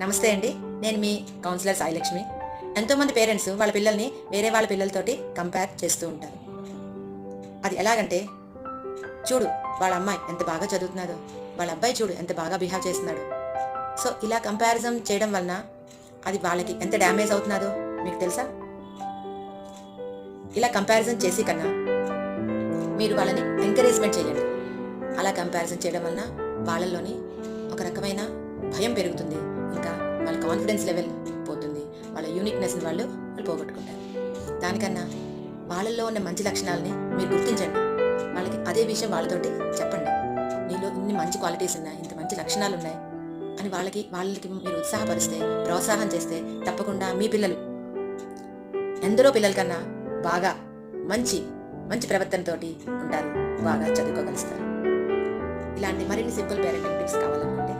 నమస్తే అండి. నేను మీ కౌన్సిలర్ సాయిలక్ష్మి. ఎంతోమంది పేరెంట్స్ వాళ్ళ పిల్లల్ని వేరే వాళ్ళ పిల్లలతోటి కంపేర్ చేస్తూ ఉంటారు. అది ఎలాగంటే చూడు వాళ్ళ అమ్మాయి ఎంత బాగా చదువుతున్నాడో వాళ్ళ అబ్బాయి చూడు ఎంత బాగా బిహేవ్ చేస్తున్నాడు. సో ఇలా కంపారిజన్ చేయడం వలన అది వాళ్ళకి ఎంత డ్యామేజ్ అవుతున్నాదో మీకు తెలుసా? ఇలా కంపారిజన్ చేసి కన్నా మీరు వాళ్ళని ఎంకరేజ్మెంట్ చేయండి. అలా కంపారిజన్ చేయడం వలన వాళ్ళల్లోని ఒక రకమైన భయం పెరుగుతుంది. వాళ్ళ కాన్ఫిడెన్స్ లెవెల్ పోతుంది. వాళ్ళ యూనిక్నెస్ని వాళ్ళు వాళ్ళు పోగొట్టుకుంటారు. దానికన్నా వాళ్ళల్లో ఉన్న మంచి లక్షణాలని మీరు గుర్తించండి. వాళ్ళకి అదే విషయం వాళ్ళతోటి చెప్పండి. నీలో ఇన్ని మంచి క్వాలిటీస్ ఉన్నాయి ఇంత మంచి లక్షణాలు ఉన్నాయి అని వాళ్ళకి వాళ్ళకి మీరు ఉత్సాహపరిస్తే ప్రోత్సాహం చేస్తే తప్పకుండా మీ పిల్లలు ఎందరో పిల్లల కన్నా బాగా మంచి మంచి ప్రవర్తనతోటి ఉంటారు. బాగా చదువుకోగలుస్తారు. ఇలాంటి మరిన్ని సింపుల్ పేరెంటింగ్ టిప్స్ కావాలనుకుంటే